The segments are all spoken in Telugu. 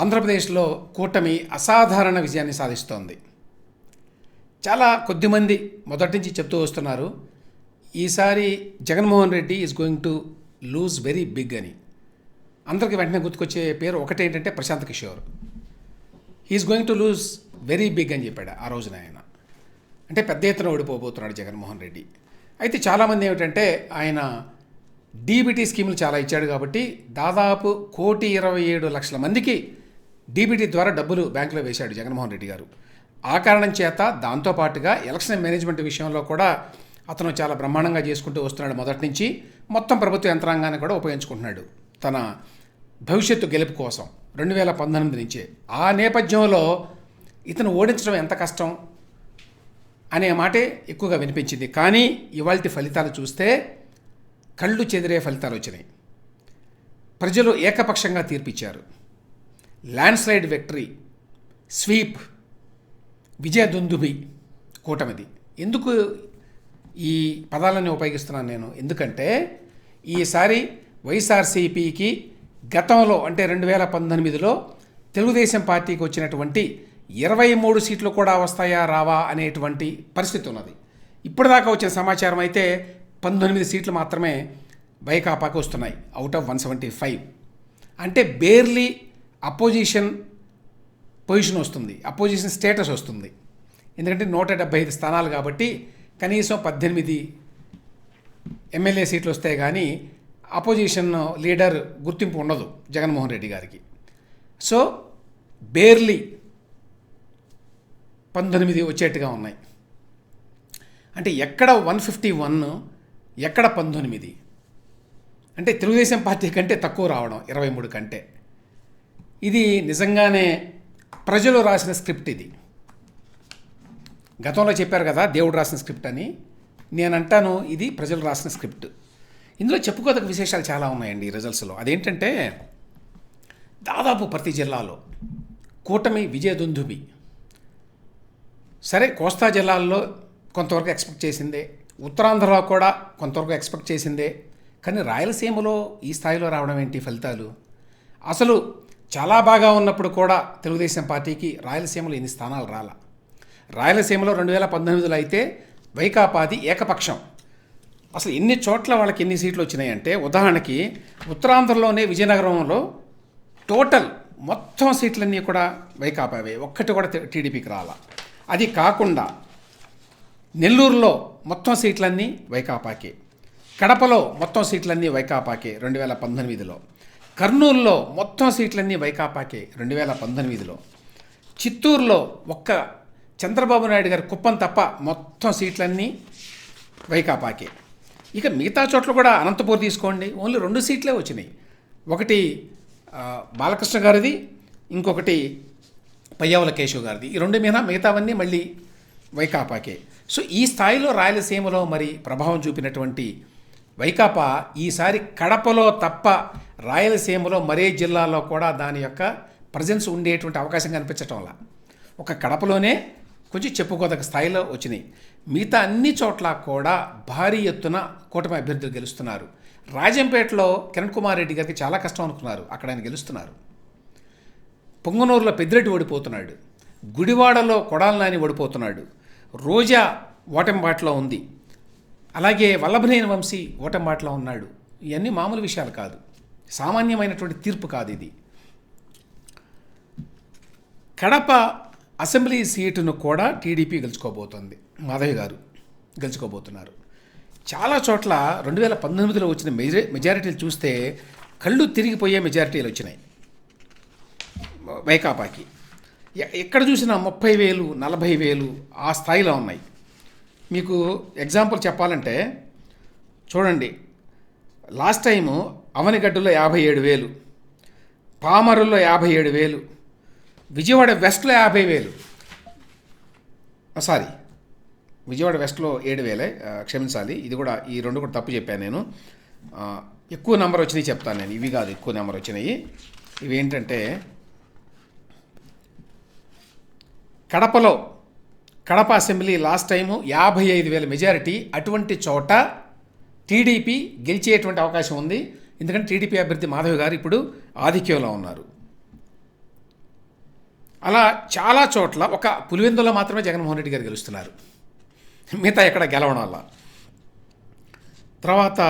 ఆంధ్రప్రదేశ్లో కూటమి అసాధారణ విజయాన్ని సాధిస్తోంది. చాలా కొద్దిమంది మొదటి నుంచి చెప్తూ వస్తున్నారు ఈసారి Jaganmohan Reddy is going to lose very big అని. అందరికి వెంటనే గుర్తుకొచ్చే పేరు ఒకటేంటంటే Prashant Kishor. He is going to lose very big అని చెప్పాడు ఆ రోజున ఆయన. అంటే పెద్ద ఎత్తున ఓడిపోబోతున్నాడు జగన్మోహన్ రెడ్డి. అయితే చాలామంది ఏమిటంటే ఆయన డీబీటీ స్కీములు చాలా ఇచ్చాడు కాబట్టి దాదాపు కోటి ఇరవై ఏడు లక్షల మందికి డీబీటీ ద్వారా డబ్బులు బ్యాంకులో వేశాడు జగన్మోహన్ రెడ్డి గారు. ఆ కారణం చేత దాంతోపాటుగా ఎలక్షన్ మేనేజ్మెంట్ విషయంలో కూడా అతను చాలా బ్రహ్మాండంగా చేసుకుంటూ వస్తున్నాడు మొదటి నుంచి. మొత్తం ప్రభుత్వ యంత్రాంగాన్ని కూడా ఉపయోగించుకుంటున్నాడు తన భవిష్యత్తు గెలుపు కోసం. రెండు వేల పంతొమ్మిది నుంచే. ఆ నేపథ్యంలో ఇతను ఓడించడం ఎంత కష్టం అనే మాటే ఎక్కువగా వినిపించింది. కానీ ఇవాళ ఫలితాలు చూస్తే కళ్ళు చెదిరే ఫలితాలు వచ్చినాయి. ప్రజలు ఏకపక్షంగా తీర్పిచ్చారు. ల్యాండ్స్లైడ్ విక్టరీ స్వీప్ విజయదుందుభి కూటమిది. ఎందుకు ఈ పదాలని ఉపయోగిస్తున్నాను నేను? ఎందుకంటే ఈసారి వైఎస్ఆర్సీపీకి గతంలో అంటే రెండు వేల పంతొమ్మిదిలో తెలుగుదేశం పార్టీకి వచ్చినటువంటి ఇరవై మూడు సీట్లు కూడా వస్తాయా రావా అనేటువంటి పరిస్థితి ఉన్నది. ఇప్పటిదాకా వచ్చిన సమాచారం అయితే పంతొమ్మిది సీట్లు మాత్రమే వైకాపాకి వస్తున్నాయి out of one seventy five. అంటే బేర్లీ అపోజిషన్ పొజిషన్ వస్తుంది. అపోజిషన్ స్టేటస్ వస్తుంది. ఎందుకంటే నూట డెబ్బై ఐదు స్థానాలు కాబట్టి కనీసం పద్దెనిమిది ఎమ్మెల్యే సీట్లు వస్తాయి కానీ అపోజిషన్ లీడర్ గుర్తింపు ఉండదు జగన్మోహన్ రెడ్డి గారికి. సో బేర్లీ పంతొమ్మిది వచ్చేట్టుగా ఉన్నాయి. అంటే ఎక్కడ వన్ ఫిఫ్టీ వన్ ఎక్కడ పంతొమ్మిది? అంటే తెలుగుదేశం పార్టీ కంటే తక్కువ రావడం ఇరవై మూడు కంటే. ఇది నిజంగానే ప్రజలు రాసిన స్క్రిప్ట్ ఇది. గతంలో చెప్పారు కదా దేవుడు రాసిన స్క్రిప్ట్ అని. నేను అంటాను ఇది ప్రజలు రాసిన స్క్రిప్ట్. ఇందులో చెప్పుకోదగ్గ విశేషాలు చాలా ఉన్నాయండి ఈ రిజల్ట్స్లో అదేంటంటే దాదాపు ప్రతి జిల్లాలో కూటమి విజయదుందుబి సరే కోస్తా జిల్లాల్లో కొంతవరకు ఎక్స్పెక్ట్ చేసిందే. ఉత్తరాంధ్రలో కూడా కొంతవరకు ఎక్స్పెక్ట్ చేసిందే. కానీ రాయలసీమలో ఈ స్థాయిలో రావడం ఏంటి ఫలితాలు? అసలు చాలా బాగా ఉన్నప్పుడు కూడా తెలుగుదేశం పార్టీకి రాయలసీమలో ఇన్ని స్థానాలు రాల. రాయలసీమలో రెండు వేల పంతొమ్మిదిలో అయితే వైకాపాది ఏకపక్షం. అసలు ఎన్ని చోట్ల వాళ్ళకి ఎన్ని సీట్లు వచ్చినాయంటే ఉదాహరణకి ఉత్తరాంధ్రలోనే విజయనగరంలో టోటల్ మొత్తం సీట్లన్నీ కూడా వైకాపావే. ఒక్కటి కూడా టీడీపీకి రాల. అది కాకుండా నెల్లూరులో మొత్తం సీట్లన్నీ వైకాపాకే. కడపలో మొత్తం సీట్లన్నీ వైకాపాకే రెండు వేల పంతొమ్మిదిలో. కర్నూలులో మొత్తం సీట్లన్నీ వైకాపాకే రెండు వేల పంతొమ్మిదిలో. చిత్తూరులో ఒక్క చంద్రబాబు నాయుడు గారి కుప్పం తప్ప మొత్తం సీట్లన్నీ వైకాపాకే. ఇక మిగతా చోట్ల కూడా అనంతపూర్ తీసుకోండి ఓన్లీ రెండు సీట్లే వచ్చినాయి. ఒకటి బాలకృష్ణ గారిది ఇంకొకటి పయ్యావుల కేశవ్ గారిది. ఈ రెండు మీద మిగతావన్నీ మళ్ళీ వైకాపాకే. సో ఈ స్థాయిలో రాయలసీమలో మరి ప్రభావం చూపినటువంటి వైకాపా ఈసారి కడపలో తప్ప రాయలసీమలో మరే జిల్లాలో కూడా దాని యొక్క ప్రజెన్స్ ఉండేటువంటి అవకాశం కనిపించటం వల్ల. ఒక కడపలోనే కొంచెం చెప్పుకోదగ్గ స్థాయిలో వచ్చినాయి. మిగతా అన్ని చోట్ల కూడా భారీ ఎత్తున కూటమి అభ్యర్థులు గెలుస్తున్నారు. రాజంపేటలో కిరణ్ కుమార్ రెడ్డి గారికి చాలా కష్టం అనుకున్నారు. అక్కడ ఆయన గెలుస్తున్నారు. పొంగనూరులో పెద్దిరెడ్డి ఓడిపోతున్నాడు. గుడివాడలో కొడాలనాని ఓడిపోతున్నాడు. రోజా ఓటంబాట్లో ఉంది. అలాగే వల్లభనేని వంశీ ఓటమాటలో ఉన్నాడు. ఇవన్నీ మామూలు విషయాలు కాదు. సామాన్యమైనటువంటి తీర్పు కాదు ఇది. కడప అసెంబ్లీ సీటును కూడా టీడీపీ గెలుచుకోబోతోంది. మాధవి గారు గెలుచుకోబోతున్నారు. చాలా చోట్ల రెండు వేల పంతొమ్మిదిలో వచ్చిన మెజా మెజారిటీలు చూస్తే కళ్ళు తిరిగిపోయే మెజారిటీలు వచ్చినాయి. వైకాపాకి. ఎ- ఎక్కడ చూసినా ముప్పై వేలు నలభై వేలు ఆ స్థాయిలో ఉన్నాయి. మీకు ఎగ్జాంపుల్ చెప్పాలంటే చూడండి. లాస్ట్ టైము అవనిగడ్డలో యాభై ఏడు వేలు పామరుల్లో యాభై ఏడు వేలు విజయవాడ వెస్ట్లో యాభై వేలు. సారీ విజయవాడ వెస్ట్లో ఏడు వేలే క్షమించాలి. ఇది కూడా ఈ రెండు కూడా తప్పు చెప్పాను నేను. ఎక్కువ నెంబర్ వచ్చినాయి చెప్తాను నేను. ఇవి కాదు ఎక్కువ నెంబర్ వచ్చినాయి. ఇవి ఏంటంటే కడపలో కడప అసెంబ్లీ లాస్ట్ టైము యాభై ఐదు వేల మెజారిటీ అటువంటి చోట టీడీపీ గెలిచేటువంటి అవకాశం ఉంది. ఎందుకంటే టీడీపీ అభ్యర్థి మాధవి గారు ఇప్పుడు ఆధిక్యంలో ఉన్నారు. అలా చాలా చోట్ల ఒక పులివెందులో మాత్రమే జగన్మోహన్ రెడ్డి గారు గెలుస్తున్నారు. మిగతా ఎక్కడ గెలవడం వల్ల. తర్వాత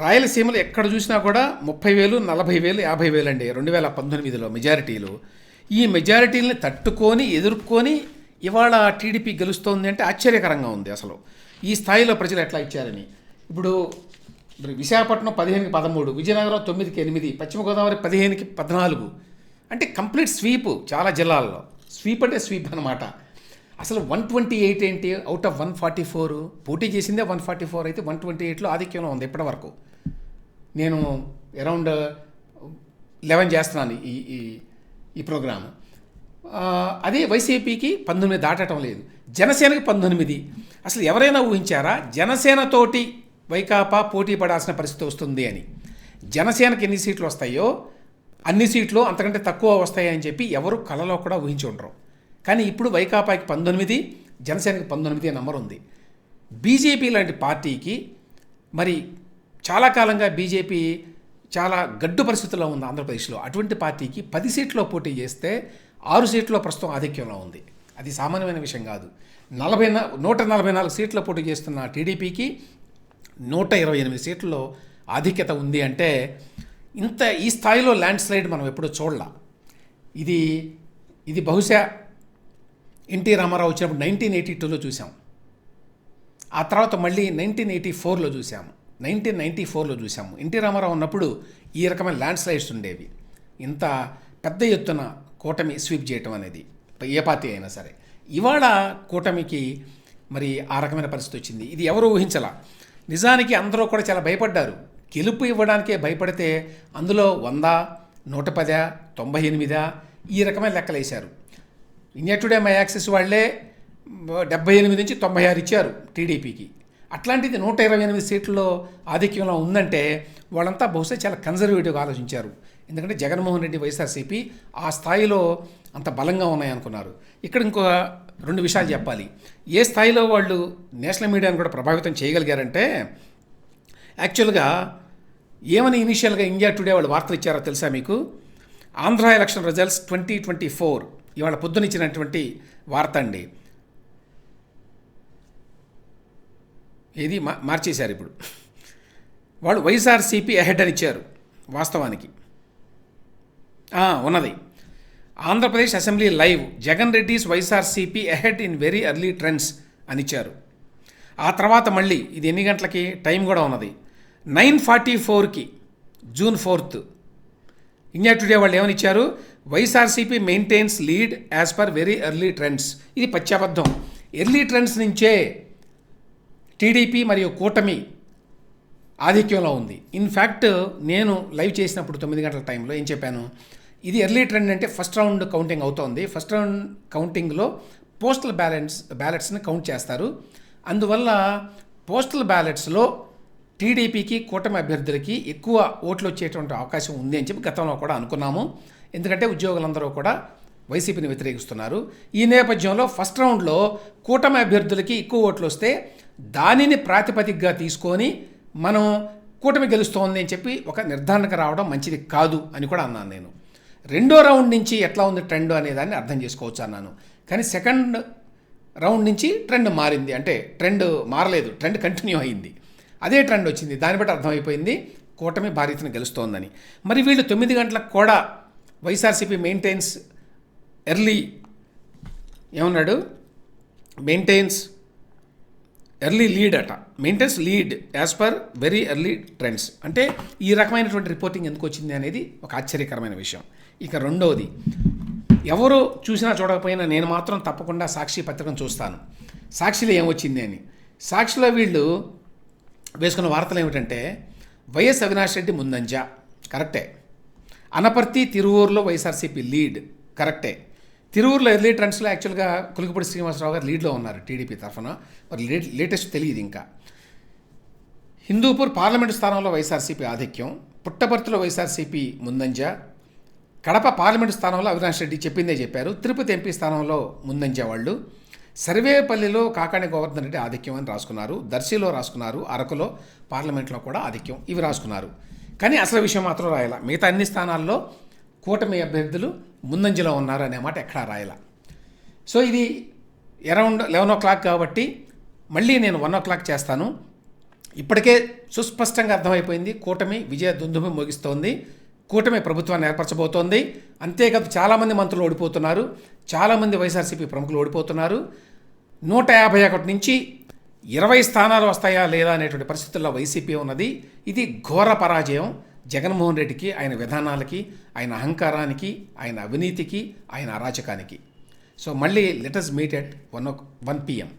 రాయలసీమలో ఎక్కడ చూసినా కూడా ముప్పై వేలు నలభై వేలు యాభై వేలు అండి రెండు వేల పంతొమ్మిదిలో మెజారిటీలు. ఈ మెజారిటీలని తట్టుకొని ఎదుర్కొని ఇవాళ టీడీపీ గెలుస్తోంది అంటే ఆశ్చర్యకరంగా ఉంది అసలు. ఈ స్థాయిలో ప్రజలు ఎట్లా ఇచ్చారని. ఇప్పుడు విశాఖపట్నం పదిహేనుకి పదమూడు విజయనగరం తొమ్మిదికి ఎనిమిది పశ్చిమ గోదావరి పదిహేనుకి పద్నాలుగు. అంటే కంప్లీట్ స్వీప్ చాలా జిల్లాల్లో. స్వీప్ అంటే స్వీప్ అనమాట అసలు వన్ ట్వంటీ ఎయిట్ ఏంటి? Out of one forty four. పోటీ చేసిందే వన్ ఫార్టీ ఫోర్ అయితే వన్ ట్వంటీ ఎయిట్లో ఆధిక్యంలో ఉంది ఇప్పటి వరకు. నేను అరౌండ్ లెవెన్ చేస్తున్నాను ఈ ఈ ఈ ప్రోగ్రాము. అదే వైసీపీకి పంతొమ్మిది దాటడం లేదు. జనసేనకి పంతొమ్మిది. అసలు ఎవరైనా ఊహించారా? జనసేనతోటి వైకాపా పోటీ పడాల్సిన పరిస్థితి వస్తుంది అని. జనసేనకి ఎన్ని సీట్లు వస్తాయో అన్ని సీట్లు అంతకంటే తక్కువ వస్తాయని చెప్పి ఎవరు కలలో కూడా ఊహించి ఉండరు. కానీ ఇప్పుడు వైకాపాకి పంతొమ్మిది జనసేనకి పంతొమ్మిది నెంబర్ ఉంది. బీజేపీ లాంటి పార్టీకి మరి చాలా కాలంగా బీజేపీ చాలా గడ్డు పరిస్థితుల్లో ఉంది ఆంధ్రప్రదేశ్లో. అటువంటి పార్టీకి పది సీట్లో పోటీ చేస్తే ఆరు సీట్లో ప్రస్తుతం ఆధిక్యంలో ఉంది. అది సామాన్యమైన విషయం కాదు. నలభై నూట నలభై నాలుగు సీట్లో పోటీ చేస్తున్న టీడీపీకి నూట ఇరవై ఎనిమిది సీట్లలో ఆధిక్యత ఉంది అంటే ఇంత ఈ స్థాయిలో ల్యాండ్ స్లైడ్ మనం ఎప్పుడూ చూడలా. ఇది ఇది బహుశా ఎన్టీ రామారావు వచ్చినప్పుడు నైన్టీన్ ఎయిటీ టూలో చూసాం. ఆ తర్వాత మళ్ళీ నైన్టీన్ ఎయిటీ ఫోర్లో చూసాము నైన్టీన్ నైంటీ ఫోర్లో చూసాము ఎన్టీ రామారావు ఉన్నప్పుడు ఈ రకమైన ల్యాండ్ స్లైడ్స్ ఉండేవి. ఇంత పెద్ద ఎత్తున కూటమి స్వీప్ చేయటం అనేది ఏ పార్టీ అయినా సరే. ఇవాళ కూటమికి మరి ఆ రకమైన పరిస్థితి వచ్చింది. ఇది ఎవరు ఊహించలా? నిజానికి అందరూ కూడా చాలా భయపడ్డారు. గెలుపు ఇవ్వడానికే భయపడితే అందులో వంద నూట పద తొంభై ఎనిమిదా ఈ రకమైన లెక్కలు వేశారు ఇండియా టుడే మై యాక్సెస్ వాళ్ళే డెబ్బై ఎనిమిది నుంచి తొంభై ఆరు ఇచ్చారు టీడీపీకి. అట్లాంటిది నూట ఇరవై ఎనిమిది సీట్లలో ఆధిక్యంలో ఉందంటే వాళ్ళంతా బహుశా చాలా కన్జర్వేటివ్గా ఆలోచించారు. ఎందుకంటే జగన్మోహన్ రెడ్డి వైఎస్ఆర్సీపీ ఆ స్థాయిలో అంత బలంగా ఉన్నాయనుకున్నారు. ఇక్కడ ఇంకో రెండు విషయాలు చెప్పాలి. ఏ స్థాయిలో వాళ్ళు నేషనల్ మీడియాను కూడా ప్రభావితం చేయగలిగారంటే యాక్చువల్గా ఏమని ఇనిషియల్గా ఇండియా టుడే వాళ్ళు వార్తలు ఇచ్చారో తెలుసా మీకు? Andhra election results twenty twenty four ఇవాళ పొద్దునిచ్చినటువంటి వార్త అండి. ఇది మా మార్చేశారు ఇప్పుడు. వాళ్ళు వైఎస్ఆర్సీపీ అహెడ్ అని ఇచ్చారు వాస్తవానికి. ఉన్నది. Andhra Pradesh assembly live Jagan Reddy's YSRCP ahead in very early trends అని ఇచ్చారు. ఆ తర్వాత మళ్ళీ ఇది ఎన్ని గంటలకి? టైం కూడా ఉన్నది. నైన్ ఫార్టీ ఫోర్కి జూన్ ఫోర్త్. ఇండియా టుడే వాళ్ళు ఏమని ఇచ్చారు? YSRCP maintains lead as per very early trends. ఇది పచ్చాబద్ధం ఎర్లీ ట్రెండ్స్ నుంచే టీడీపీ మరియు కూటమి ఆధిక్యంలో ఉంది. ఇన్ఫ్యాక్ట్ నేను లైవ్ చేసినప్పుడు తొమ్మిది గంటల టైంలో ఏం చెప్పాను? ఇది ఎర్లీ ట్రెండ్ అంటే ఫస్ట్ రౌండ్ కౌంటింగ్ అవుతోంది. ఫస్ట్ రౌండ్ కౌంటింగ్లో పోస్టల్ బ్యాలెన్స్ బ్యాలెట్స్ని కౌంట్ చేస్తారు. అందువల్ల పోస్టల్ బ్యాలెట్స్లో టీడీపీకి కూటమి అభ్యర్థులకి ఎక్కువ ఓట్లు వచ్చేటువంటి అవకాశం ఉంది అని చెప్పి గతంలో కూడా అనుకున్నాము. ఎందుకంటే ఉద్యోగులందరూ కూడా వైసీపీని వ్యతిరేకిస్తున్నారు. ఈ నేపథ్యంలో ఫస్ట్ రౌండ్లో కూటమి అభ్యర్థులకి ఎక్కువ ఓట్లు వస్తే దానిని ప్రాతిపదికగా తీసుకొని మనం కూటమి గెలుస్తోంది అని చెప్పి ఒక నిర్ధారణకు రావడం మంచిది కాదు అని కూడా అన్నాను నేను. రెండో రౌండ్ నుంచి ఎట్లా ఉంది ట్రెండ్ అనే దాన్ని అర్థం చేసుకోవచ్చు అన్నాను. కానీ సెకండ్ రౌండ్ నుంచి ట్రెండ్ మారింది. అంటే ట్రెండ్ మారలేదు. ట్రెండ్ కంటిన్యూ అయింది. అదే ట్రెండ్ వచ్చింది. దాన్ని బట్టి అర్థమైపోయింది. కూటమి భారీతను గెలుస్తోందని. మరి వీళ్ళు తొమ్మిది గంటలకు కూడా వైఎస్ఆర్సీపీ మెయింటైన్స్ ఎర్లీ ఏమన్నాడు? మెయింటైన్స్ ఎర్లీ లీడ్ అట. Maintains lead as per very early trends అంటే ఈ రకమైనటువంటి రిపోర్టింగ్ ఎందుకు వచ్చింది అనేది ఒక ఆశ్చర్యకరమైన విషయం. ఇక రెండవది ఎవరు చూసినా చూడకపోయినా నేను మాత్రం తప్పకుండా సాక్షి పత్రికను చూస్తాను. సాక్షిలో ఏమొచ్చింది అని. సాక్షిలో వీళ్ళు వేసుకున్న వార్తలు ఏమిటంటే వైఎస్ అవినాష్ రెడ్డి ముందంజ. కరెక్టే. అనపర్తి తిరువూరులో వైఎస్ఆర్సీపీ లీడ్ కరెక్టే. తిరువురులో ఎర్లీ ట్రెండ్స్లో యాక్చువల్గా కులికపూడి శ్రీనివాసరావు గారు లీడ్లో ఉన్నారు టీడీపీ తరఫున. మరి లేట్ లేటెస్ట్ తెలియదు ఇంకా. హిందూపూర్ పార్లమెంటు స్థానంలో వైఎస్ఆర్సీపీ ఆధిక్యం పుట్టపర్తిలో వైఎస్ఆర్సీపీ ముందంజ కడప పార్లమెంటు స్థానంలో అవినాష్ రెడ్డి చెప్పిందే చెప్పారు తిరుపతి ఎంపీ స్థానంలో ముందంజ వాళ్ళు. సర్వేపల్లిలో కాకాణి గోవర్ధన్ రెడ్డి ఆధిక్యం అని రాసుకున్నారు దర్శిలో రాసుకున్నారు అరకులో పార్లమెంట్లో కూడా ఆధిక్యం ఇవి రాసుకున్నారు. కానీ అసలు విషయం మాత్రం రాయాల. మిగతా అన్ని స్థానాల్లో కూటమి అభ్యర్థులు ముందంజలో ఉన్నారు అనే మాట ఎక్కడా రాయల. సో ఇది అరౌండ్ లెవెన్ ఓ క్లాక్ కాబట్టి మళ్ళీ నేను వన్ ఓ క్లాక్ చేస్తాను. ఇప్పటికే సుస్పష్టంగా అర్థమైపోయింది. కూటమి విజయ దుందుమి ముగిస్తోంది. కూటమి ప్రభుత్వాన్ని ఏర్పరచబోతోంది. అంతేకాదు చాలామంది మంత్రులు ఓడిపోతున్నారు. చాలామంది వైఎస్ఆర్సీపీ ప్రముఖులు ఓడిపోతున్నారు. నూట యాభై ఒకటి నుంచి ఇరవై స్థానాలు వస్తాయా లేదా అనేటువంటి పరిస్థితుల్లో వైసీపీ ఉన్నది. ఇది ఘోర పరాజయం. జగన్మోహన్ రెడ్డికి ఆయన విధానాలకి ఆయన అహంకారానికి ఆయన అవినీతికి ఆయన అరాచకానికి. సో మళ్ళీ let us meet at one one PM